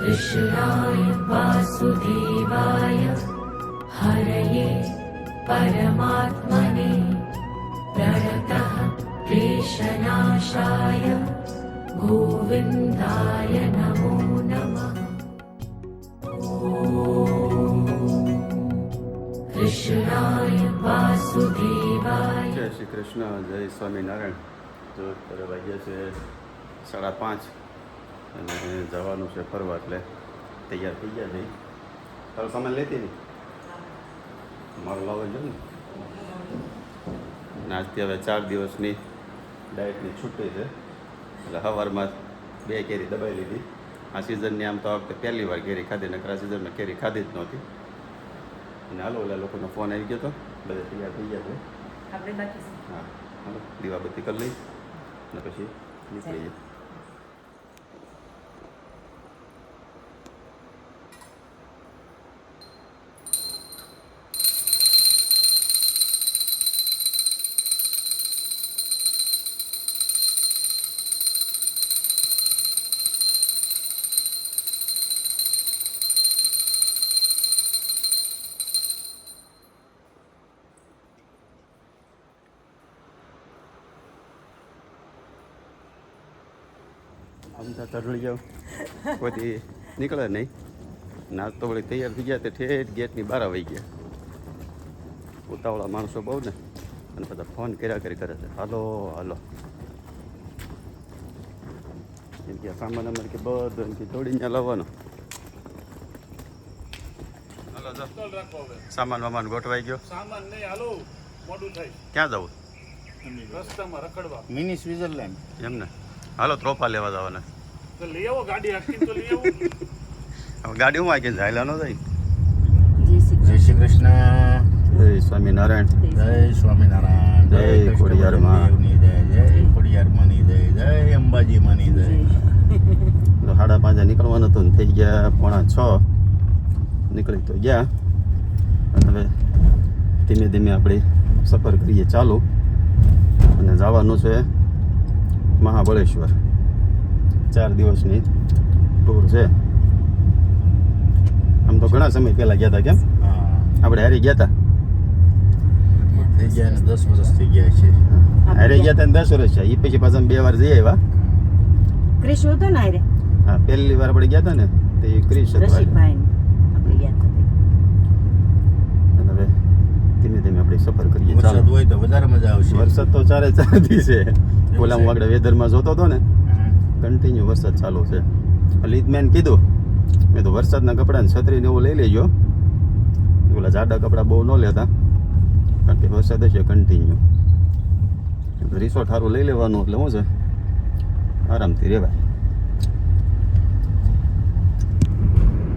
कृष्णाय वासुदेवाय हरये परमात्मने प्रणतः क्लेशनाशाय गोविन्दाय नमो नमः कृष्णाय वासुदेवाय જય શ્રી કૃષ્ણ જય સ્વામિનારાયણ જો અત્યારે વાગ્યા છે સાડા પાંચ અને જવાનું છે ફરવા એટલે તૈયાર થઈ ગયા છે. તારો સામાન લેતી નહીં મારો લાવવા જો ને. આજથી હવે ચાર દિવસની ડાયટની છૂટી છે. એટલે સવારમાં બે કેરી દબાઈ લીધી. આ સિઝનની આમ તો આ વખતે પહેલી વાર કેરી ખાધી નકર આ સિઝનમાં કેરી ખાધી જ નહોતી. અને હાલો ઓલા લોકોનો ફોન આવી ગયો હતો બધા તૈયાર થઈ ગયા છે. આપણે બાકી હા હાલો દીવાબત્તી કરી લઈ અને પછી નીકળી જઈએ પછી જાવ કોઈ નીકળે નહીં નાસ્તો તો વળી તૈયાર થઈ ગયા તે ઠેઠ ગેટની બહાર આવી ગયા ઉતાવળા માણસો બહુ ને અને બધા ફોન કર્યા કરી કરે છે હાલો હાલો એમ કે સામાન અમારે કે બધો એમ કે ત્યાં લાવવાનો સામાન વામાન ગોઠવાઈ ગયો સામાન નહીં હાલો મોડું થાય ક્યાં જવું રસ્તામાં રખડવા મિની સ્વિટરલેન્ડ એમ ને હાલો ત્રોપા લેવા જવાના તો લઈ આવો ગાડી હાકીને તો લઈ આવો. હવે ગાડી હું આગળ જાય ન જાય જય શ્રી કૃષ્ણ. જય સ્વામિનારાયણ. જય સ્વામિનારાયણ. જય ખોડિયાર માં. જય જય ખોડિયાર મની જય જય અંબાજી માની જય. સાડા પાંચે નીકળવાનું હતું ને થઈ ગયા પોણા છ. નીકળી તો ગયા. અને હવે ધીમે ધીમે આપણે સફર કરીએ ચાલુ. અને જવાનું છે મહાબળેશ્વર. ચાર દિવસની ટૂર છે. આમ તો ઘણા સમય પહેલાં ગયા હતા કેમ? આપણે હારી ગયા હતા થઈ ગયા દસ વર્ષ થઈ ગયા છે. હારી ગયા હતા ને દસ વર્ષ છે એ પછી પાછા બે વાર જઈ આવ્યા. ક્રિશ હતો ને હા પહેલી વાર આપણે ગયા હતા ને તે ક્રિશ હતો. આપણે ગયા હતા હવે ધીમે ધીમે આપણે સફર કરીએ. વરસાદ હોય તો વધારે મજા આવશે. વરસાદ તો ચારે ચાર દિવસે. છે ઓલા હું આગળ વેધરમાં જોતો હતો ને. કન્ટિન્યુ વરસાદ ચાલુ છે. જ મેં કીધું, મેં તો વરસાદના કપડાને ને છત્રી એવું લઈ લેજો. ઓલા જાડા કપડાં બહુ ન લેતા. કારણ કે વરસાદ હશે કન્ટિન્યુ રિસોર્ટ સારું લઈ લેવાનું, એટલે શું છે? આરામથી રહેવાય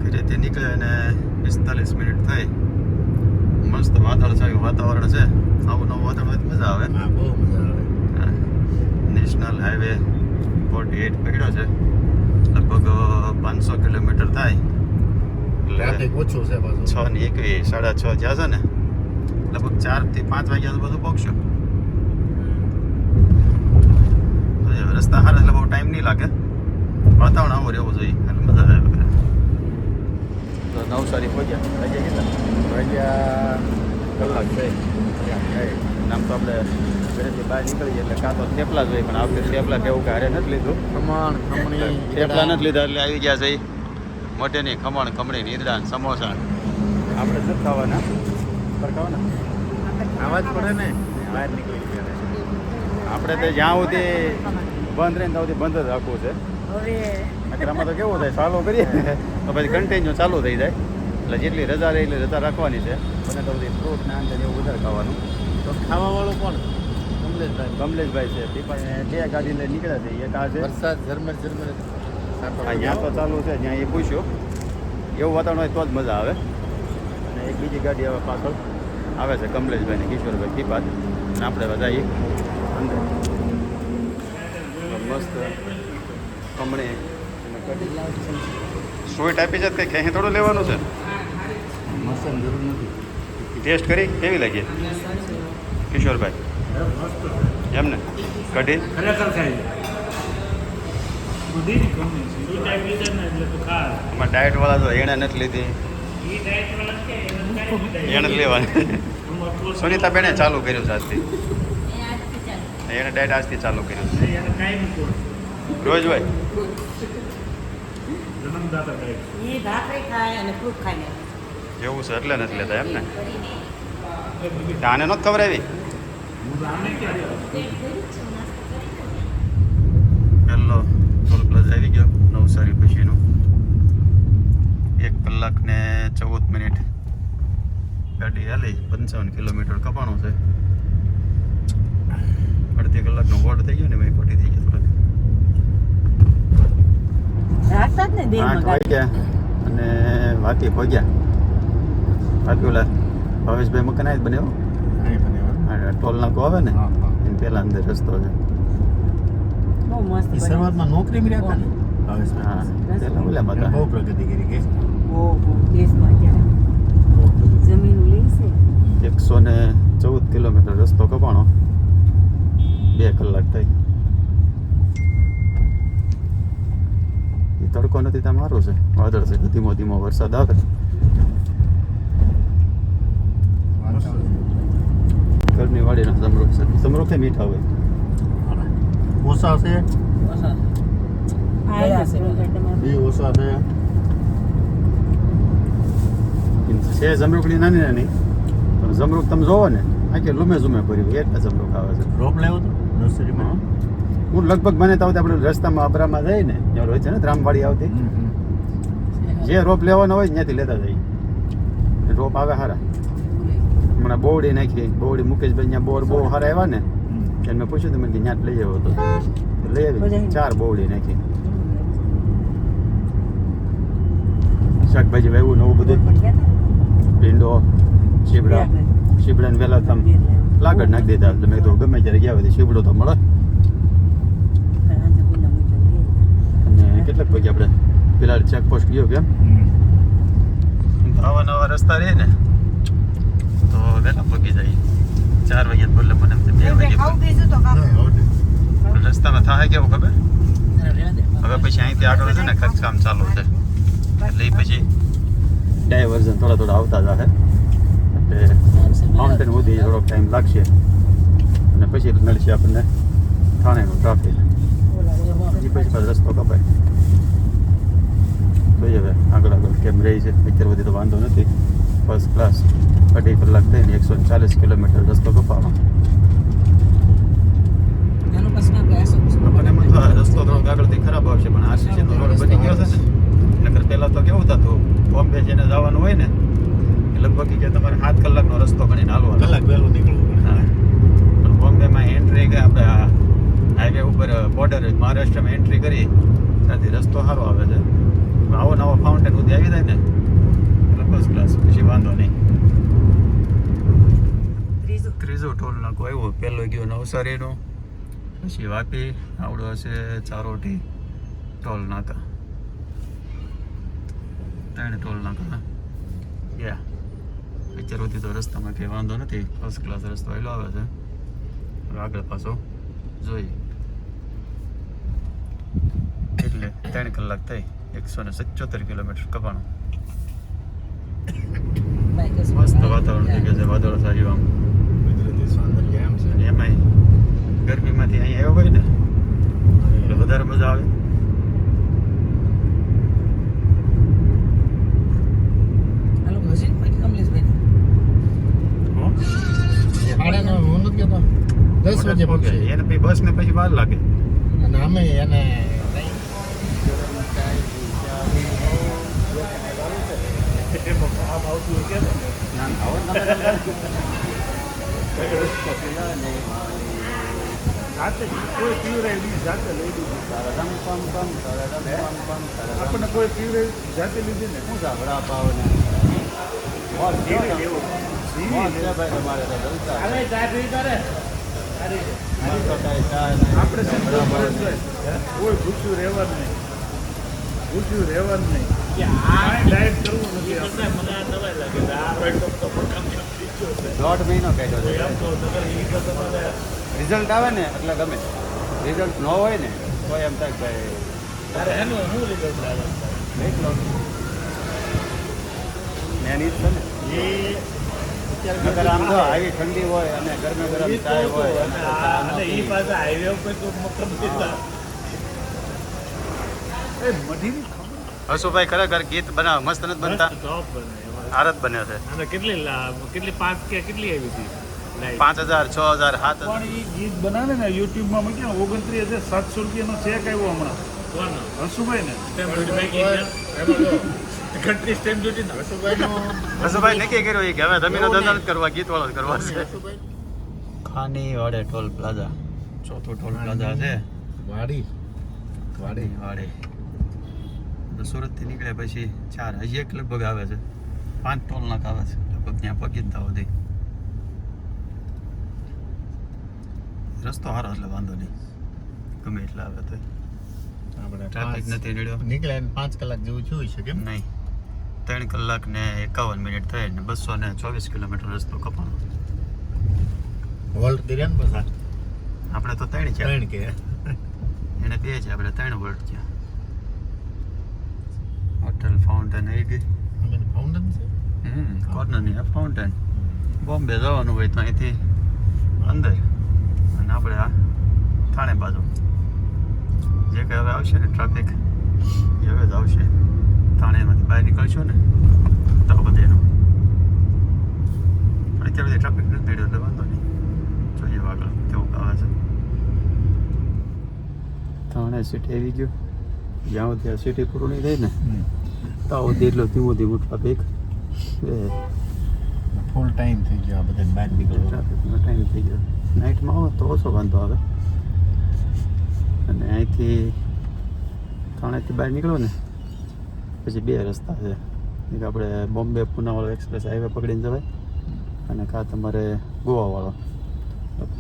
ઘરેથી નીકળે અને પિસ્તાલીસ મિનિટ થઈ. મસ્ત વાદળ છાયું વાતાવરણ છે. આવું નવું વાતાવરણ હોય તો મજા આવે હા બહુ મજા આવે નેશનલ હાઈવે ફોર્ટી એટ પડ્યો છે લગભગ પાંચસો કિલોમીટર થાય. એટલે ટ્રાફિક ઓછું છે પાછું. છ ને એકવીસ સાડા છ જ્યાં છે ને લગભગ ચારથી પાંચ વાગ્યા તો બધું પહોંચશો રસ્તા સારા એટલે બહુ ટાઈમ નહીં લાગે. વાતાવરણ આવું રહેવું જોઈએ. એટલે મજા આવે તો નવસારી પહોંચ્યા. વાગ્યા કેટલા? વાગ્યા કલાક છે નામ તો આપણે ઘરેથી બહાર નીકળીએ એટલે કાં તો થેપલા જોઈએ પણ આપણે થેપલા કેવું કે હારે નથી લીધું. ખમણ ખમણી થેપલા નથી લીધા એટલે આવી ગયા છે ઈ. મોટેની ખમણ ખમણી નીરડા સમોસા. આપણે શું ખાવાના. પરખાવાના આવાજ આવા પડે ને? બહાર નીકળી આપણે તો જ્યાં સુધી બંધ રહે ત્યાં સુધી બંધ જ રાખવું છે. આમાં તો કેવું થાય? ચાલુ કરીએ. તો પછી કન્ટિન્યુ ચાલુ થઈ જાય. એટલે જેટલી રજા રહે એટલી રજા રાખવાની છે. બને તો બધી ફ્રૂટ ને આંતર એવું વધારે ખાવાનું. તો ખાવાવાળું કોણ? કમલેશભાઈ. કમલેશભાઈ છે. પીપા બે ગાડી લઈને નીકળ્યા છે. એક આ છે. વરસાદ ઝરમર ઝરમર ત્યાં તો ચાલુ છે જ્યાં એ પૂછ્યું. એવું વાતાવરણ હોય તો જ મજા આવે. અને એક બીજી ગાડી હવે પાછળ આવે છે કમલેશભાઈ ને કિશોરભાઈ કી અને આપણે બધા એક અંદર. મસ્ત કમળે. સ્વીટ આપી છે કંઈ ખેંચી થોડું લેવાનું છે? મસન જરૂર નથી. ટેસ્ટ કરી? કેવી લાગી? કિશોરભાઈ. એમ ને કઢી? ખરેખર થાય બધી આમાં ડાયટ વાળા તો એણે નથી લીધી. ઈ ડાયટ વાળા છે એને જ લેવાની. સુનિતા બેને ચાલુ કર્યું છે આજથી. એણે ડાયટ આજથી ચાલુ કર્યું છે. એને કાંઈ મૂકો રોજ હોય. ખાય એવું છે એટલે નથી લેતા એમ ને આને નથી ખબર આવી? હેલો આવી ગયો. નવસારી પછીનું. એક કલાક ને ચૌદ મિનિટ. ગાડી હાલી પંચાવન કિલોમીટર કપાણું છે. અડધી કલાકનો વોટ થઈ ગયો ને ભાઈ ખોટી થઈ ગયો થોડાક. આઠ વાગ્યા અને વાકી પહોંચ્યા વાકી ઓલા ભાવેશભાઈ મકાન જ બન્યો બને ટોલ નાકો આવે ને હા, હા. એની પહેલા અંદર રસ્તો છે. બહુ મસ્ત શરૂઆતમાં નોકરી મળ્યા હતા ને? બહુ પ્રગતિ કરી. જમીન એકસો ને ચૌદ કિલોમીટર રસ્તો કપાણો. બે કલાક થઈ. એ તડકો નથી ત્યાં મારું છે. વાદળ છે. ધીમો ધીમો વરસાદ આવે. ઘરની વાડીના સમૃદ્ધ છે. સમરૂખે મીઠા હોય. ઓછા છે. ઓછા છે. બે ઓછા છે છે જમરૂખની નાની નાની પણ જમરૂક તમે જોવો ને આખી લુમે ઝુમે ભર્યું એક જમરૂક આવે છે. રોપ લેવો તો નર્સરીમાં? હું. લગભગ મને તો આપણે રસ્તામાં અબરામાં જાય ને ત્યાં હોય છે ને રામવાડી આવતી. જે રોપ લેવાનો હોય ત્યાંથી લેતા જઈએ. રોપ આવે સારા હમણાં બોવડી નાખી બોવડી મુકેશભાઈ ત્યાં બોર બહુ સારા આવ્યા ને. એને મેં પૂછ્યું તમે ત્યાં જ લઈ આવ્યો હતો તો. લઈ આવી ચાર બોવડી નાખી. શાકભાજી વાવ્યું નવું બધું. ભીંડો શીબડા શીબડાને વહેલા તમે લાગડ નાખી દેતા એટલે મેં તો ગમે ત્યારે ગયા હોય તો શીબડો તો મળે. અને કેટલાક પછી આપણે પેલા ચેકપોસ્ટ ગયો કેમ. આવા નવા રસ્તા રહે ને તો વહેલા પગી જાય. ચાર વાગ્યા બોલે મને બે વાગે રસ્તામાં થાય કેવું ખબર? હવે પછી અહીંથી આગળ છે ને ખર્ચકામ ચાલુ છે એટલે પછી ડાયવર્ઝન થોડા થોડા આવતા જશે એટલે માઉન્ટેન સુધી થોડોક ટાઈમ લાગશે. અને પછી મળશે આપણને થાણેનું ટ્રાફિક એ પછી પાછો રસ્તો કપાય. જોઈએ હવે આગળ આગળ કેમ રહી છે અત્યાર સુધી તો વાંધો નથી. ફર્સ્ટ ક્લાસ અઢી કલાક થઈને એકસો ચાલીસ કિલોમીટર રસ્તો આ રસ્તો થોડોક આગળથી ખરાબ આવશે પણ આરસીસી નો રોડ બની ગયો છે નકર તો કેવું થતું બોમ્બે જેને જવાનું હોય ને એ લગભગ કે તમારે સાત કલાકનો રસ્તો ગણીને હાલવાનો. કલાક વહેલું નીકળવું પડે. પણ બોમ્બેમાં એન્ટ્રી કે આપણે આ હાઈવે ઉપર બોર્ડર મહારાષ્ટ્રમાં એન્ટ્રી કરી ત્યાંથી રસ્તો સારો આવે છે. આવો નવો ફાઉન્ટેન સુધી આવી જાય ને એટલે ફર્સ્ટ ક્લાસ પછી વાંધો નહીં. ત્રીજો. ત્રીજું ટોલ નાકો આવ્યો. પહેલો ગયો નવસારીનો પછી વાપી આવડો હશે ચારોટી ટોલ નાકા. ત્રણ ટોલ નાકા ગયા અત્યાર સુધી તો રસ્તામાં કંઈ વાંધો નથી. ફર્સ્ટ ક્લાસ રસ્તો આવેલો આવે છે. હવે આગળ પાછો જોઈએ. એટલે ત્રણ કલાક થઈ. એકસો ને સત્યોતેર કિલોમીટર કપાણું. મસ્ત વાતાવરણ થઈ ગયું છે વાદળો સારી આમ. કુદરતી સૌંદર્ય એમ છે. એમાંય ગરમીમાંથી અહીં આવ્યો હોય ને એટલે વધારે મજા આવે હો? સાડા નવ તો દસ વાગે પહોંચે. એને પછી બસ ને પછી વાર લાગે. અને અમે એને આપણને કોઈ પીવરે જાતે લીધી ને શું છે પાવ ને કાંઈ ભૂખ્યું રહેવાનું નહીં. ભૂખ્યું રહેવાનું નહીં. દોઢ મહિનો કાઢ્યો રિઝલ્ટ આવે ને એટલે ગમે. રિઝલ્ટ ન હોય ને તો એમ થાય કે ભાઈ જ છે ને. એ નકર આમ જો આવી ઠંડી હોય અને ગરમે ગરમ ચાય હોય અને અને આ- અને ઈ પાછા હાઈવે ઉપર તો મક્કમ એ મઢીની હસુભાઈ ખરેખર ગીત બનાવ મસ્ત નથી બનતા. આરત બને છે. અને કેટલી કેટલી પાંચ કે કેટલી આવી હતી? પાંચ હજાર છ હજાર સાત પણ એ ગીત બનાવે ને યુટ્યુબમાં મૂક્યા ને ઓગણત્રીસ હજાર સાતસો રૂપિયાનો ચેક આવ્યો હમણાં. હસુભાઈ ને કન્ટ્રી સ્ટેમ્પ ડ્યુટી ના. હસુભાઈ નક્કી કર્યું કે હવે તમે ધંધા નથી કરવા ગીત વાળો કરવા છે. ખાની વાડે ટોલ પ્લાઝા. ચોથો ટોલ પ્લાઝા છે. વાડી. વાડી. વાડે. તો સુરતથી નીકળે પછી ચાર. હજી એક લગભગ આવે છે. પાંચ ટોલ નાક આવે છે. લગભગ ત્યાં પગી જતા તા સુધી રસ્તો સારો એટલે વાંધો નહીં. ગમે એટલે આવે તો આપણે ટ્રાફિક નથી નીકળ્યા ને પાંચ કલાક જેવું જોઈ શકે કેમ? નહીં. ત્રણ કલાક ને એકાવન મિનિટ થઈ ને બસો ને ચોવીસ કિલોમીટર રસ્તો કપાણો. વોલ્ટ કર્યા ને આપણે તો ત્રણ છે. ત્રણ કે? એને બે છે આપણે ત્રણ વર્લ્ડ છે. હોટલ ફાઉન્ટેન આવી ગઈ. ફાઉન્ટેન છે? હમ કોર્નરની આ ફાઉન્ટેન બોમ્બે જવાનું હોય તો અહીંથી અંદર. અને આપણે આ થાણે બાજુ. જે કંઈ હવે આવશે ને ટ્રાફિક એ હવે જ આવશે. થાણેમાંથી બહાર નીકળશું ને તો બધેનું અત્યારે બધી ટ્રાફિક નથી નડ્યો એટલે વાંધો નહીં જોઈએ આગળ કેવું આવે છે થાણે સિટી આવી ગયો જ્યાં સુધી આ સિટી પૂરું નહીં થાય ને ત્યાં સુધી એટલું ધીમું ધીમું ટ્રાફિક ફૂલ ટાઈમ થઈ ગયો આ બધા બહાર નીકળ્યો ટ્રાફિકનો ટાઈમ થઈ ગયો નાઇટમાં આવો તો ઓછો વાંધો આવે અને અહીંથી થાણેથી બહાર નીકળો ને પછી બે રસ્તા છે. એક આપણે બોમ્બે પુનાવાળો એક્સપ્રેસ હાઈવે પકડીને જવાય અને કાં તમારે ગોવાવાળો.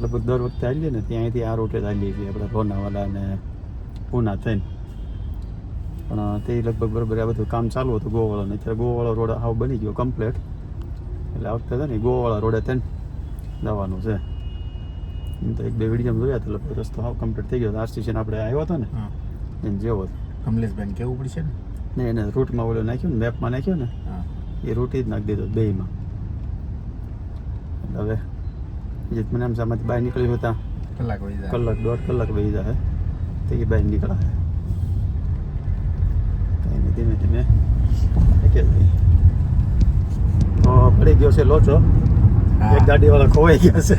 લગભગ દર વખતે આવીએ ને ત્યાંથી આ રૂટે જ આવીએ છીએ આપણે લોનાવાલા અને પૂના થઈને. પણ તે લગભગ બરાબર આ બધું કામ ચાલુ હતું ગોવાવાળો અત્યારે ગોવાળો રોડ આવો બની ગયો કમ્પ્લેટ એટલે આ વખતે છે ને ગોવાવાળા રોડે થઈને જવાનું છે. તો એક બે વીડિયો જોયા હતા લગભગ રસ્તો હાવ કમ્પ્લીટ થઈ ગયો. આ સ્ટેશન આપણે આવ્યો હતો ને જેવો કમલેશબેન કેવું પડશે ને? ને એને રૂટમાં ઓલો નાખ્યો ને મેપમાં નાખ્યો ને એ રૂટ જ નાખી દીધો બેયમાં. હવે જે મને આમ સામાથી બહાર નીકળ્યું હતા કલાક વહી જાય. કલાક દોઢ કલાક વહી જાય. તો એ બહાર નીકળાય કંઈ ધીમે ધીમે તો પડી ગયો છે લોચો. એક એક ગાડીવાળા ખોવાઈ ગયા છે.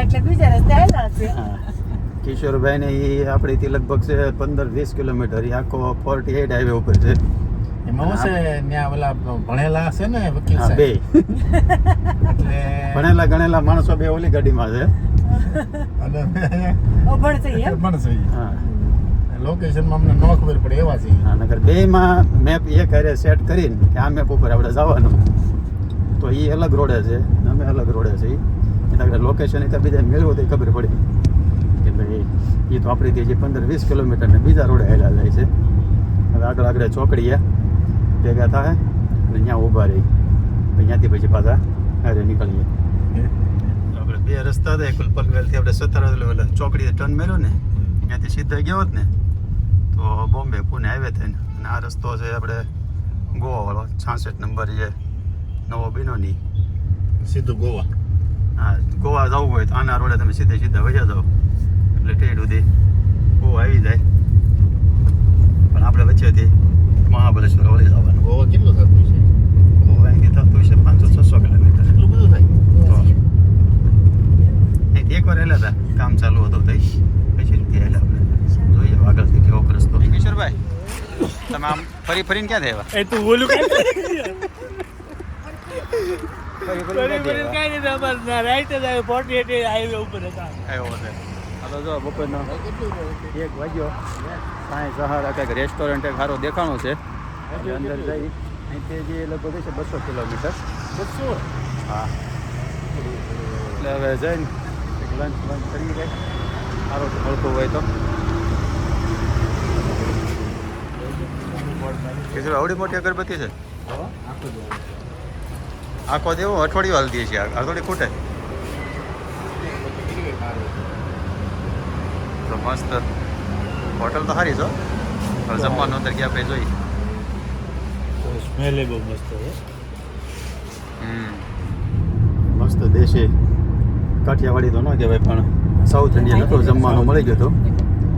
એટલે બીજા રસ્તે આવેલા છે હા. કિશોરભાઈ ને એ આપણીથી લગભગ છે પંદર વીસ કિલોમીટર. એ આખો ફોર્ટી એટ હાઈવે ઉપર છે. એમાં છે ત્યાં ઓલા ભણેલા છે ને વકીલ બે. એટલે ભણેલા ગણેલા માણસો બે ઓલી ગાડીમાં છે. અને અભણ છે એમ? છે. હા. લોકેશનમાં અમને ન ખબર પડે એવા છે. હા નગર બેમાં મેપ એક હારે સેટ કરીને કે આ મેપ ઉપર આપણે જવાનું. તો એ અલગ રોડે છે. અમે અલગ રોડે છે એ લોકેશન એક બીજા મેળવું તો ખબર પડી. એ તો આપણી જે પંદર વીસ કિલોમીટર ને બીજા રોડે હેલા જાય છે. હવે આગળ આગળ ચોકડીએ. ભેગા થાય અને ત્યાં ઊભા રહી. ત્યાંથી પછી પાછા હારે નીકળીએ. આપણે બે રસ્તા હતા કુલ પનવેલથી આપણે સત્તર એટલે ચોકડીએ ટર્ન મેળ્યો ને ત્યાંથી સીધા ગયો હોત ને તો બોમ્બે પુણે આવે થઈને અને આ રસ્તો છે આપણે ગોવાવાળો છાસઠ નંબર છે નવો બિનોની. સીધું ગોવા? હા ગોવા જવું હોય તો આના રોડે તમે સીધે સીધા વહ્યા જાઓ. એટલે ટેડ સુધી બહુ આવી જાય. પણ આપણે વચ્ચેથી મહાબલેશ્વર વળી જવાનું. ગોવા કેટલો થતું છે ગોવા અહીંથી થતું છે પાંચસો છસો કિલોમીટર. એટલું બધું થાય? તો અહીંથી એકવાર હેલા હતા કામ ચાલુ હતું તઈ. પછી રીતે હેલા આપણે. જોઈએ આગળથી કેવો રસ્તો. કિશોરભાઈ તમે આમ ફરી ફરીને ક્યાં થયા એ તું બોલું ફરી ફરી કઈ નહીં અમારે રાઈટ જ આવ્યો ફોર્ટી એટ હાઈવે ઉપર હતા. આવ્યો છે હાલો જો બપોરનો એક વાગ્યો. કાંઈ સહારા કંઈક રેસ્ટોરન્ટ એક સારો દેખાણો છે. અંદર જઈ અહીંથી જે લગભગ છે બસો કિલોમીટર. બસો? હા. એટલે હવે જઈને એક લંચ લંચ કરી જાય સારું મળતું હોય તો. આવડી મોટી અગરબત્તી છે? આખો દેવો અઠવાડિયું હાલતી છે આ થોડી ખૂટે. મસ્ત. હોટલ તો સારી છો જમવાનું અંદર ગયા પછી જોઈ સ્મેલ બહુ મસ્ત હમ. મસ્ત દેશી કાઠિયાવાડી તો ન કહેવાય પણ સાઉથ ઇન્ડિયન હતું જમવાનું મળી ગયું હતું.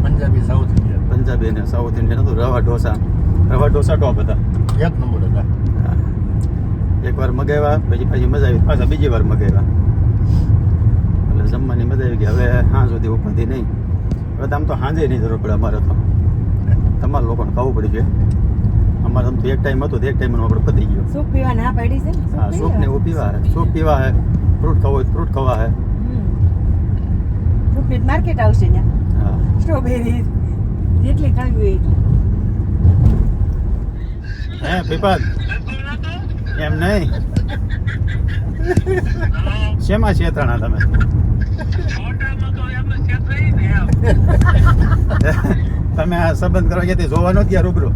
પંજાબી સાઉથ ઇન્ડિયન પંજાબી અને સાઉથ ઇન્ડિયન હતું રવા ઢોસા. રવા ઢોસા ટોપ હતા એક નંબર હતા. એકવાર મગાવ્યા પછી પાછી મજા આવી. પાછા બીજી વાર મગાવ્યા. એટલે જમવાની મજા આવી ગઈ. હવે સાંજ સુધી ઉપાધિ નહીં. હવે તો આમ તો સાંજે નહીં જરૂર પડે અમારે તો. તમારે લોકોને ખાવું પડી છે. અમારે આમ તો એક ટાઈમ હતો એક ટાઈમ આપણે પતી ગયો. સૂપ પીવા ના પાડી છે? ને? હા સૂપ ને એવું પીવા હે સૂપ પીવા હે ફ્રૂટ ખાવું હોય ફ્રૂટ ખાવા હે. ફ્રૂટ માર્કેટ આવશે હા. સ્ટ્રોબેરી જેટલી ખાવી હોય એટલી. હે પીપાદ એમ નહીં? શેમાં છેતરાણા તમે? તમે આ સંબંધ કરવા ગયા જોવાનો ગયા રૂબરૂ.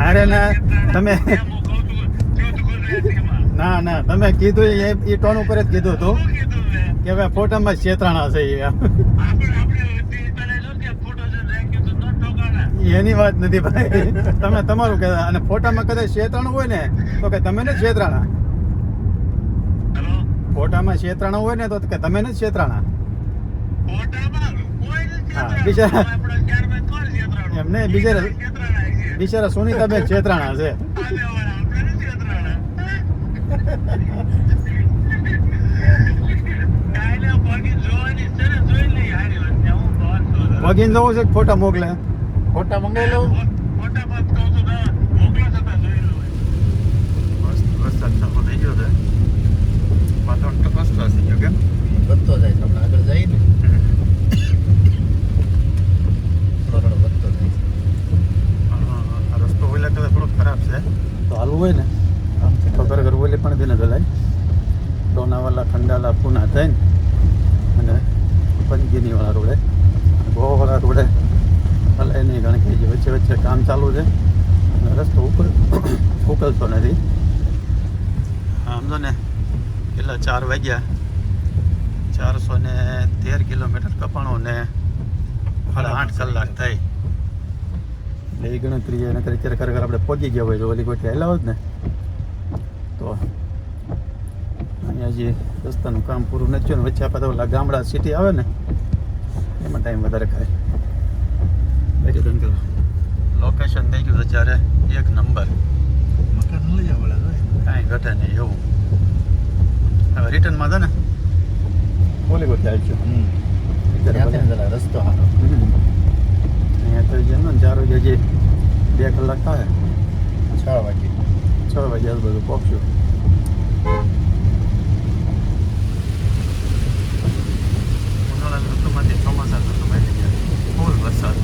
અરે ના તમે ના ના તમે કીધું એ એ ટોન ઉપર જ કીધું હતું કે ભાઈ ફોટામાં છેતરાણા છે એ. એની વાત નથી ભાઈ. તમે તમારું કહેતા અને ફોટામાં કદાચ છેતરાણું હોય ને તો કે તમે ને છેતરાણા ફોટામાં શેત્રાણા હોય ને તો કે તમે ને છેતરાણા હા, બિચારા- એમ નહીં, બિચારા- બિચારા સુનીતાબેન છેતરાણા છે. ભગીન જવું છે ફોટા મોકલે? ફોટા મંગાવી લઉં વરસાદ ચાલુ થઈ ગયો છે વાતાવરણ તો ફર્સ્ટ ક્લાસ થઈ ગયો કેમ વધતો જાય આપણે આગળ જઈએ ને થોડો થોડો વધતો જાય છે આ રસ્તો ઓલા કરતા થોડો ખરાબ છે તો હાલવું હોય ને આમ તો ખરેખર ઓલે પણ બી ન ચલાય લોનાવાલા ખંડાલા પૂના થઈને અને પંચગીરીવાળા રોડે ગોવાળા રોડે હલાય નહીં કારણ કે જે વચ્ચે વચ્ચે કામ ચાલુ છે અને રસ્તો ઉપર ઉકલતો નથી આમ તો ને કેટલા ચાર વાગ્યા ચારસો ને તેર કિલોમીટર કપાણું ને સાડા આઠ કલાક થાય એટલે એ ગણતરી અત્યારે ખરેખર આપણે પહોંચી ગયા હોય જો ઓલી કોઈ હેલા હોત ને. તો અહીંયા જે રસ્તાનું કામ પૂરું નથી થયું ને વચ્ચે આપણે ઓલા ગામડા સિટી આવે ને એમાં ટાઈમ વધારે ખાય. એટલે તમે લોકેશન થઈ ગયું અત્યારે એક નંબર. મકાન લઈ વાળા કાંઈ ઘટે નહીં એવું. હવે રિટર્નમાં હતા ને ઓલી કોઈ આવી જરા રસ્તો હારો. અહીંયા તો જે ને ચાર જે બે કલાક થાય. છ વાગે. છ વાગે આજુબાજુ પહોંચ્યું ઉનાળાની ઋતુમાંથી ચોમાસા ઋતુમાં ફૂલ વરસાદ.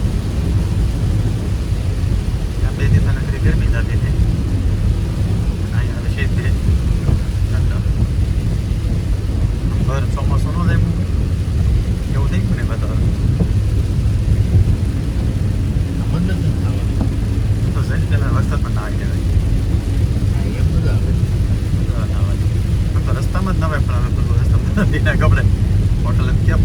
ત્યાં બે દિવસ નકરી ગરમી થતી હતી. અહીંયા હવે શીત ભર ચોમાસું ન થાય. એવું થઈ ગયું ને? વાતાવરણ પહેલાં વરસાદમાં ના આવી જવાય ના. રસ્તામાં જ નવાય પણ હવે રસ્તામાં ના કપડે હોટલ ક્યાં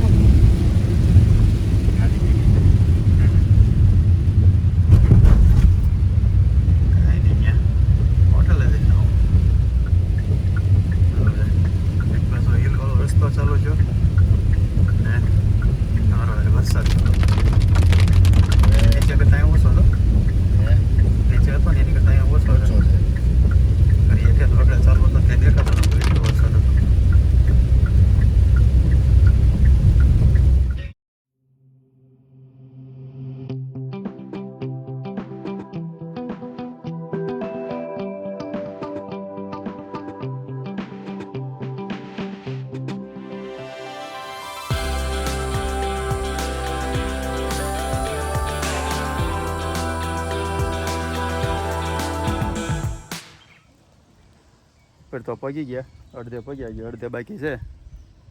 પર તો પગી ગયા અડધે પગ્યા ગયા અડધે બાકી છે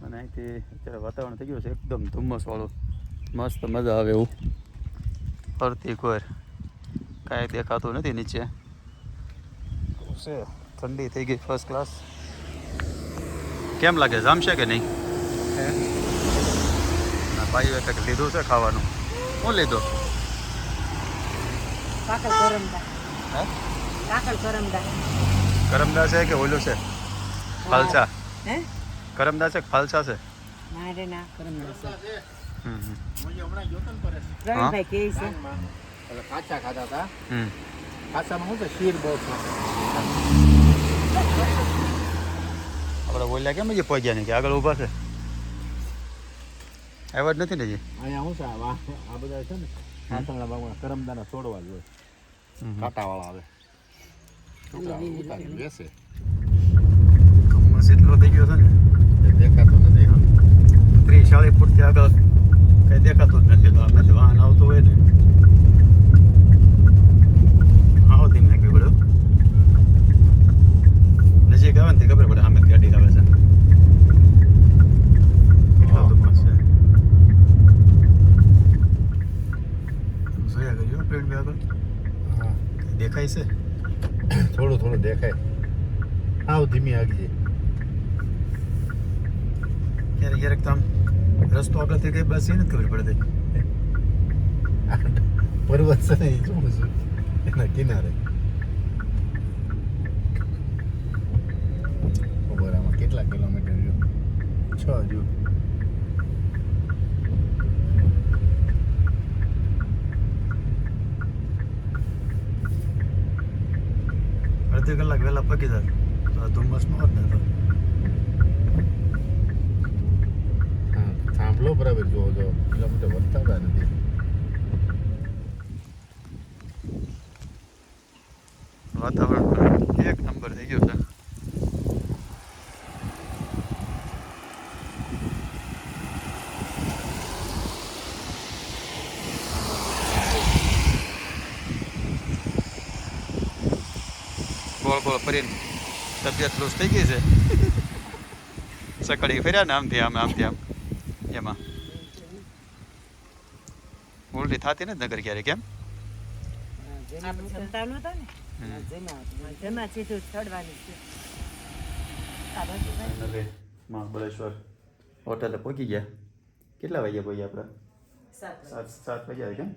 અને અહીંથી અત્યારે વાતાવરણ થઈ ગયું છે એકદમ ધુમ્મસવાળું મસ્ત મજા આવે એવું ફરતી કોર કાંઈ દેખાતું નથી નીચે છે ઠંડી થઈ ગઈ ફર્સ્ટ ક્લાસ કેમ લાગે જામશે કે નહીં ભાઈઓએ કંઈક લીધું છે ખાવાનું શું લીધું કાકલ કરમદા હે કાકલ કરમદા કરમદા છે કે ઓલું છે ફાલસા હે કરમદા છે કે ફાલસા છે ના રે ના કરમદા છે હમ હમ. પ્રવીણભાઈ કે છે એટલે કાચા ખાતા હતા હમ કાચામાં શું છે શીર બહુ છે આપણે બોલ્યા કેમ હજી પહોંચ્યા નહીં કે આગળ ઊભા છે આવ્યા જ નથી ને હજી અહીંયા શું છે આ વા- આ બધા છે ને પાછળના ભાગમાં કરમદાના છોડવા જ હોય કાંટાવાળા આવે ધુમ્મસ એટલો થઈ ગયો છે ને દેખાતો નથી આમ ત્રીસ ચાલીસ ફૂટથી આગળ કંઈ દેખાતું જ નથી તો આપણે વાહન આવતું હોય ને આવો ધીમે નાખ્યું બધું નજીક આવે ને ખબર પડે સામે ગાડી આવે છે કેટલો ધુમ્મસ છે જોયા કર્યો આગળ કંઈ દેખાય છે થોડું થોડું દેખાય. આવ ધીમી આગી ક્યારેક ક્યારેક તો આમ રસ્તો આગળથી કઈ બસ એ નથી ખબર પડતી. પર્વત છે ને એ જોઉં છું? એના કિનારે. ખબર આમાં કેટલા કિલોમીટર રહ્યું છ જો અડધી કલાક વહેલા પગી જાય. તો આ ધુમ્મસમાં હોત ને તો સાંભળો બરાબર જો જો કિલોમીટર વધતા હતા નથી. વાતાવરણ પણ એક નંબર થઈ ગયું છે ગોળ ગોળ ફરીને. તબિયત લૂઝ થઈ ગઈ છે? સકડી ફેર્યા ને આમથી આમ આમથી આમ. એમાં. ઉલટી થતી ને? નગર ક્યારે કેમ મહાબળેશ્વર હોટલે પહોંચી ગયા. કેટલા વાગ્યા પહોંચ્યા આપણે? સાત સાત વાગ્યા કેમ?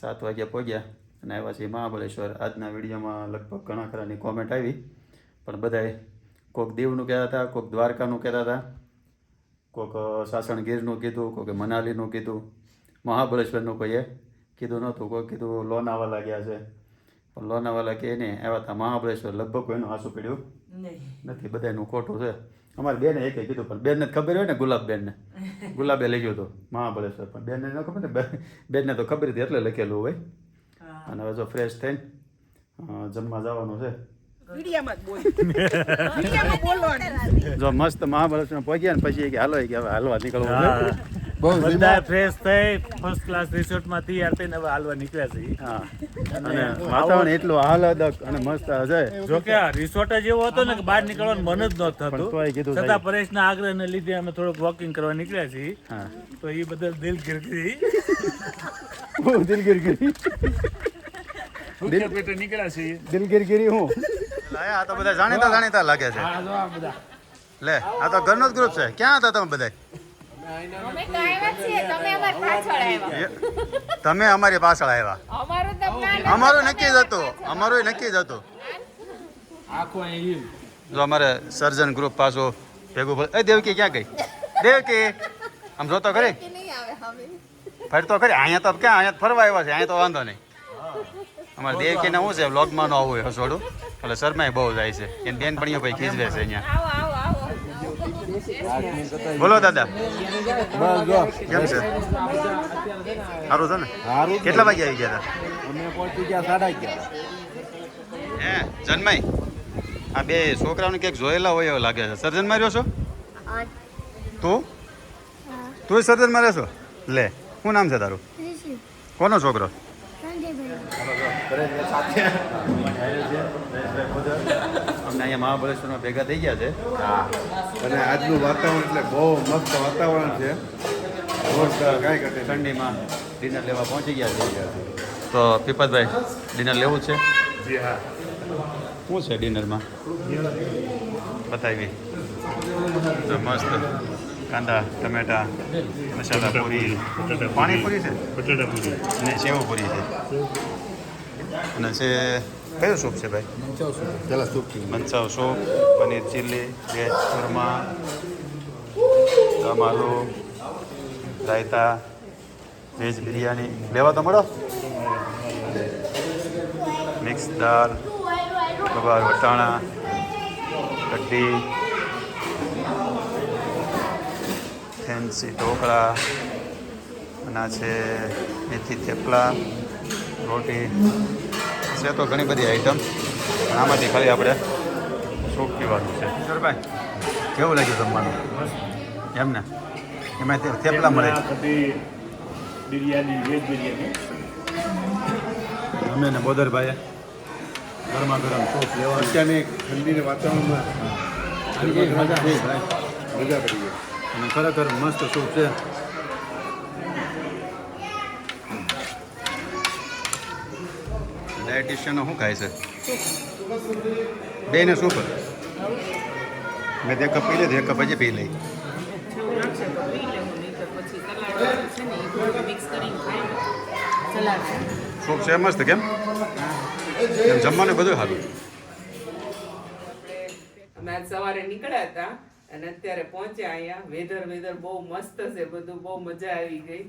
સાત વાગ્યા પહોંચ્યા. અને આવ્યા છીએ મહાબળેશ્વર. આજના વિડીયોમાં લગભગ ઘણા ખરાની કોમેન્ટ આવી પણ બધાએ કોક દીવનું કહેતા હતા કોક દ્વારકાનું કહેતા હતા કોક સાસણ સાસણગીરનું કીધું કોઈક મનાલીનું કીધું. મહાબળેશ્વરનું કોઈએ કીધું નહોતું કોઈ કીધું લોનાવાલા ગયા છે. પણ લોનાવાલા કે ને આવ્યા હતા મહાબળેશ્વર. લગભગ કોઈનું હાસું પડ્યું નથી બધાનું ખોટું છે. અમારે બેને એકે કીધું પણ બેનને ખબર હોય ને ગુલાબબેનને. ગુલાબે લખ્યું હતું મહાબળેશ્વર. પણ બેનને ન ખબર ને બે- બેનને તો ખબર હતી એટલે લખેલું હોય. અને હવે જો ફ્રેશ થઈને જમવા જવાનું છે. જો મસ્ત મહાબળેશ્વર પહોંચ્યા ને પછી કે હાલો કે હવે હાલવા નીકળવું બધા ફ્રેશ થઈ ફર્સ્ટ ક્લાસ રિસોર્ટમાં તૈયાર થઈને હવે હાલવા નીકળ્યા છે હા. અને વાતાવરણ એટલું આહલાદક અને મસ્ત છે. જો કે આ રિસોર્ટ જ એવો હતો ને કે બહાર નીકળવાનું મન જ ન થતું. છતાં પરેશના આગ્રહને લીધે અમે થોડુંક વોકિંગ કરવા નીકળ્યા છીએ. હા. તો એ બદલ દિલ છીએ દિલગીરગીરી હું? આ તો બધા જાણીતા જાણીતા લાગે છે. લે આ તો ઘરનો જ ગ્રુપ છે. ક્યાં હતા તમે બધા? તમે અમારી પાછળ આવ્યા. અમારી પાછળ આવ્યા. અમારું તો plan અમારું નક્કી જ હતું. અમારું નક્કી જ હતું. જો અમારે સર્જન ગ્રુપ પાછો ભેગું એ દેવકી ક્યાં ગઈ? દેવકી આમ જોતો ખરી? કે નહીં આવે ફરતો ખરી? અહીંયા તો ક્યાં? અહીંયા ફરવા આવ્યા છે. અહીંયા તો વાંધો નહીં. અમારે દેવકીને શું છે વ્લોગમાં ન હોય હસોડું એટલે શરમાય બહુ જાય છે. એની બેનપણીઓ ભાઈ ખીજવે છે અહીંયા. બોલો દાદા. કેમ છે? સારું છે ને? સારું કેટલા વાગે આવી ગયા અમે પહોંચી ગયા સાડા અગિયાર. હતા હે જન્માઈ આ બે છોકરાઓને ક્યાંક જોયેલા હોય એવું લાગે છે. સર્જનમાં રહ્યો છો? તું? તું સર્જનમાં છો? લે શું નામ છે તારું? કોનો છોકરો? અમને અહીંયા મહાબળેશ્વરમાં ભેગા થઈ ગયા છે. અને આજનું વાતાવરણ એટલે બહુ મસ્ત વાતાવરણ છે. કાંઈ ઘટે ઠંડીમાં ડિનર લેવા પહોંચી ગયા છે તો પીપતભાઈ ડિનર લેવું છે? જી હા. શું છે ડિનરમાં? બતાવી મસ્ત. કાંદા ટમેટા મસાલા પૂરી. પાણીપુરી છે? બટાટા પૂરી. સેવપુરી છે. અને છે કયું સૂપ છે ભાઈ? પેલા soup manchow soup paneer chilli veg dum aloo raita veg biryani. લેવા તો મળો? મિક્સ દાળ ગવાર વટાણા કઢી ફેન્સી ઢોકળા અને છે મેથી થેપલા. રોટી. છે તો ઘણી બધી આઈટમ આમાંથી ખાલી આપણે સૂપ પીવાનું છે. સરભાઈ કેવું લાગ્યું જમવાનું? એમ ને? એમાં થેપલા મળે. બિરયાની વેજ બિરયાની. અમે ને બોદરભાઈએ. ગરમા ગરમ સૂપ લેવા અત્યારની ઠંડીના વાતાવરણમાં મજા આવી ભાઈ મજા પડી ગઈ. અને ખરેખર મસ્ત સૂપ છે. ડાયટિશિયનો શું ખાય છે? બે ને સૂપ મેં તે કપ પી લે એક કપ હજી પી લઈ. સૂપ છે મસ્ત કેમ? એમ જમવાનું બધું સારું. અમે સવારે નીકળ્યા હતા અને અત્યારે પહોંચ્યા અહીંયા. વેધર વેધર બહુ મસ્ત છે બધું બહુ મજા આવી ગઈ.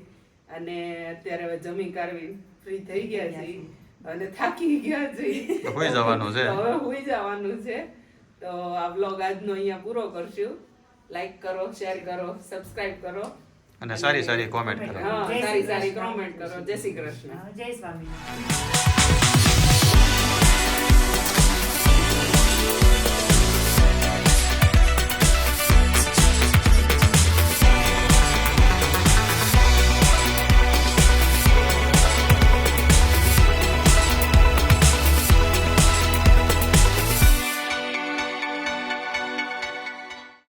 અને અત્યારે હવે જમી કારવી ફ્રી થઈ ગયા છીએ. અને થાકી ગયા છીએ તો હોઈ જવાનું છે. હવે હોઈ જવાનું છે. તો આ બ્લોગ આજનો અહીંયા પૂરો કરશું. લાઈક કરો શેર કરો સબસ્ક્રાઇબ કરો. અને સારી સારી કોમેન્ટ કરો. હા સારી સારી કોમેન્ટ કરો. જય શ્રી કૃષ્ણ. જય સ્વામી